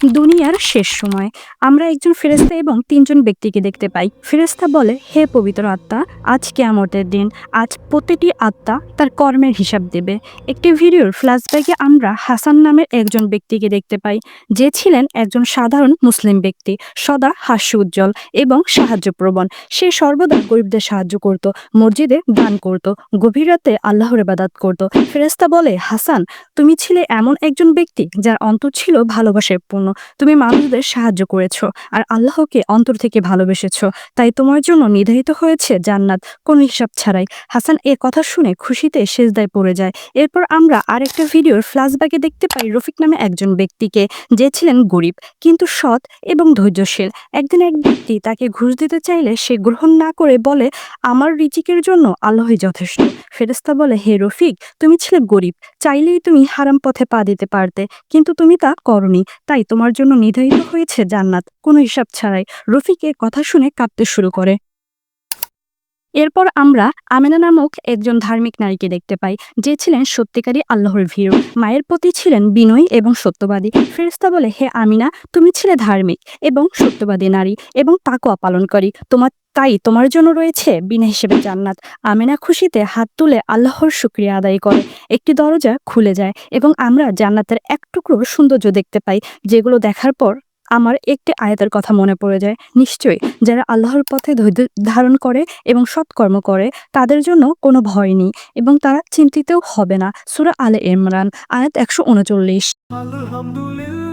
দুনিয়ার শেষ সময়। আমরা একজন ফেরেস্তা এবং তিনজন ব্যক্তিকে দেখতে পাই। ফেরেস্তা বলে, হে পবিত্র আত্মা, আজ কেয়ামতের দিন, আজ প্রতিটি আত্মা তার কর্মের হিসাব দেবে। একটি ভিডিওর ফ্ল্যাশব্যাকে আমরা হাসান নামের একজন ব্যক্তিকে দেখতে পাই। যে ছিলেন একজন সাধারণ মুসলিম ব্যক্তি, সদা হাস্য উজ্জ্বল এবং সাহায্যপ্রবণ। সে সর্বদা গরিবদের সাহায্য করত, মসজিদে দান করত, গভীর রাতে আল্লাহর ইবাদত করত। ফেরেস্তা বলে, হাসান, তুমি ছিলে এমন একজন ব্যক্তি যার অন্তর ছিল ভালোবাসায় পূর্ণ তুমি মানুষদের সাহায্য করেছ আর আল্লাহকে অন্তর থেকে ভালোবেসেছো। তাই তোমার জন্য নির্ধারিত হয়েছে জান্নাত, কোনো হিসাব ছাড়াই। হাসান, এ কথা শুনে খুশিতে সেজদায় পড়ে যায়। এরপর আমরা আরেকটা ভিডিওর ফ্ল্যাশব্যাকে দেখতে পাই রফিক নামে একজন ব্যক্তিকে। যে ছিলেন গরিব, কিন্তু সৎ এবং ধৈর্যশীল। একদিন এক ব্যক্তি তাকে ঘুষ দিতে চাইলে সে গ্রহণ না করে বলে, আমার রিচিকের জন্য আল্লাহই যথেষ্ট। ফেরেস্তা বলে, হে রফিক, তুমি ছিলে গরিব। চাইলেই তুমি হারাম পথে পা দিতে পারতে, কিন্তু তুমি তা করনি। তাই তোমার জন্য নির্ধারিত হয়েছে জান্নাত। কোনো হিসাব ছাড়াই রফিকের কথা শুনে কাঁদতে শুরু করে। এরপর আমরা আমেনা নামক একজন ধার্মিক নারীকে দেখতে পাই, যে ছিলেন সত্যিকারী আল্লাহর ভীরু। মায়ের প্রতি ছিলেন বিনয়ী এবং সত্যবাদী। ফেরেস্তা বলে, হে আমিনা, তুমি ছিলে ধার্মিক এবং সত্যবাদী নারী এবং তাকওয়া পালনকারী। তোমার, তাই তোমার জন্য রয়েছে বিনা হিসেবে জান্নাত। আমিনা খুশিতে হাত তুলে আল্লাহর শুক্রিয়া আদায় করে। একটি দরজা খুলে যায় এবং আমরা জান্নাতের এক টুকরো সৌন্দর্য দেখতে পাই, যেগুলো দেখার পর আমার একটি আয়াতের কথা মনে পড়ে যায়। নিশ্চয়ই যারা আল্লাহর পথে ধৈর্য ধারণ করে এবং সৎকর্ম করে, তাদের জন্য কোনো ভয় নেই এবং তারা চিন্তিতও হবে না। সুরা আলে ইমরান, আয়াত একশো উনচল্লিশ। আলহামদুলিল্লাহ